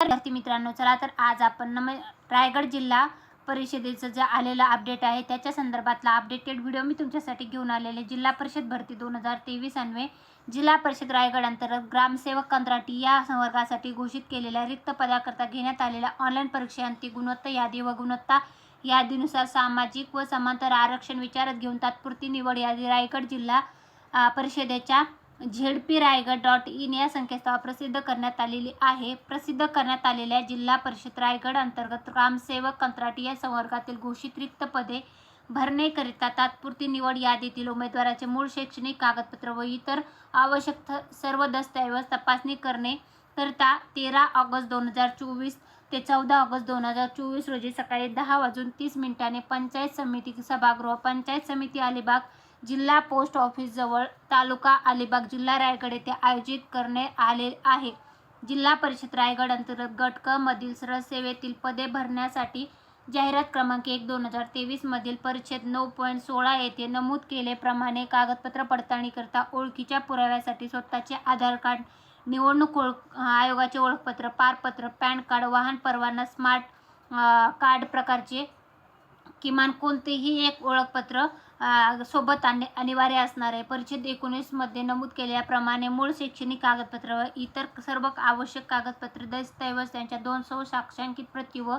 विद्यार्थी मित्रांनो चला तर आज आपण नम रायगड जिल्हा परिषदेचं जे आलेलं अपडेट आहे त्याच्या संदर्भातला अपडेटेड व्हिडिओ मी तुमच्यासाठी घेऊन आलेले. जिल्हा परिषद भरती दोन हजार तेवीस अन्वे जिल्हा परिषद रायगड अंतर्गत ग्रामसेवक कंत्राटी या संवर्गासाठी घोषित केलेल्या रिक्त पदाकरता घेण्यात आलेल्या ऑनलाईन परीक्षांती गुणवत्ता यादी व गुणवत्ता यादीनुसार सामाजिक व समांतर आरक्षण विचारात घेऊन तात्पुरती निवड यादी रायगड जिल्हा परिषदेच्या झेडपी रायगड डॉट इन या संकेतस्थळावर प्रसिद्ध करण्यात आलेली आहे. प्रसिद्ध करण्यात आलेल्या जिल्हा परिषद रायगड अंतर्गत ग्रामसेवक कंत्राटी या संवर्गातील घोषित रिक्त पदे भरणेकरिता तात्पुरती निवड यादीतील उमेदवाराचे मूळ शैक्षणिक कागदपत्र व इतर आवश्यक थ- सर्व दस्तऐवज तपासणी करणे करता तेरा ऑगस्ट दोन हजार चोवीस ते चौदा ऑगस्ट दोन हजार चोवीस रोजी सकाळी दहा वाजून तीस मिनिटांनी पंचायत समिती सभागृह पंचायत समिती अलिबाग जिल्हा पोस्ट ऑफिस जवळ तालुका अलिबाग जिल्हा रायगड येथे आयोजित करण्यात आले आहे. जिल्हा परिषद रायगड अंतर्गत गट क मधील सरसेवेतील पदे भरण्यासाठी जाहिरात क्रमांक एक दोन हजार तेवीस मधील परिच्छेद नऊ पॉईंट सोळा येथे नमूद केल्याप्रमाणे कागदपत्र पडताळणीकरता ओळखीच्या पुराव्यासाठी स्वतःचे आधार कार्ड निवडणूक ओळख आयोगाचे ओळखपत्र पारपत्र पॅन कार्ड वाहन परवाना स्मार्ट कार्ड प्रकारचे किमान कोणतेही एक ओळखपत्र सोबत आणणे अनिवार्य असणार आहे. परिच्छेद एकोणीसमध्ये नमूद केल्याप्रमाणे मूळ शैक्षणिक कागदपत्र व इतर सर्व आवश्यक कागदपत्रे दस्तऐवज त्यांच्या दोन सौ साक्षांकित प्रती व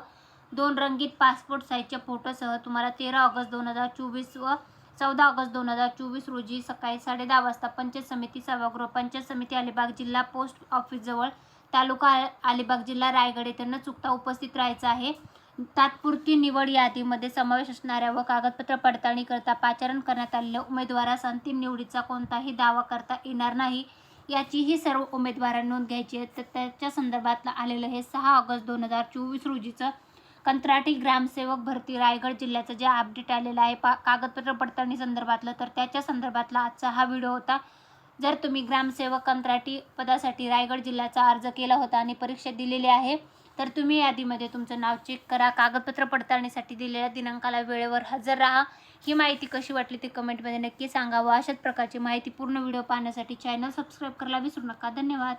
दोन रंगीत पासपोर्ट साईजच्या फोटोसह तुम्हाला तेरा ऑगस्ट दोन हजार चोवीस व चौदा ऑगस्ट दोन हजार चोवीस रोजी सकाळी साडे दहा वाजता पंचायत समिती सभागृह पंचायत समिती अलिबाग जिल्हा पोस्ट ऑफिसजवळ तालुका अलिबाग जिल्हा रायगड येथे न चुकता उपस्थित राहायचं आहे. तात्पुरती निवड यादीमध्ये समावेश असणाऱ्या व कागदपत्र पडताळणी करता पाचारण करण्यात आलेल्या उमेदवारास अंतिम निवडीचा कोणताही दावा करता येणार नाही याचीही सर्व उमेदवारांनी नोंद घ्यायची आहे. तर त्याच्या संदर्भातलं आलेलं हे सहा ऑगस्ट दोन हजार चोवीस रोजीचं कंत्राटी ग्रामसेवक भरती रायगड जिल्ह्याचं जे अपडेट आलेलं आहे पा कागदपत्र पडताळणी संदर्भातलं तर त्याच्या संदर्भातला आजचा हा व्हिडिओ होता. जर तुम्ही ग्रामसेवक कंत्राटी पदासाठी रायगड जिल्ह्याचा अर्ज केला होता आणि परीक्षा दिलेली आहे तर तुम्ही यादीमध्ये तुमचं नाव चेक करा. कागदपत्र पडताळणीसाठी दिलेल्या दिनांकाला वेळेवर हजर राहा. ही माहिती कशी वाटली ती कमेंटमध्ये नक्की सांगा व अशाच प्रकारची माहिती पूर्ण व्हिडिओ पाहण्यासाठी चॅनल सबस्क्राईब करायला विसरू नका. धन्यवाद.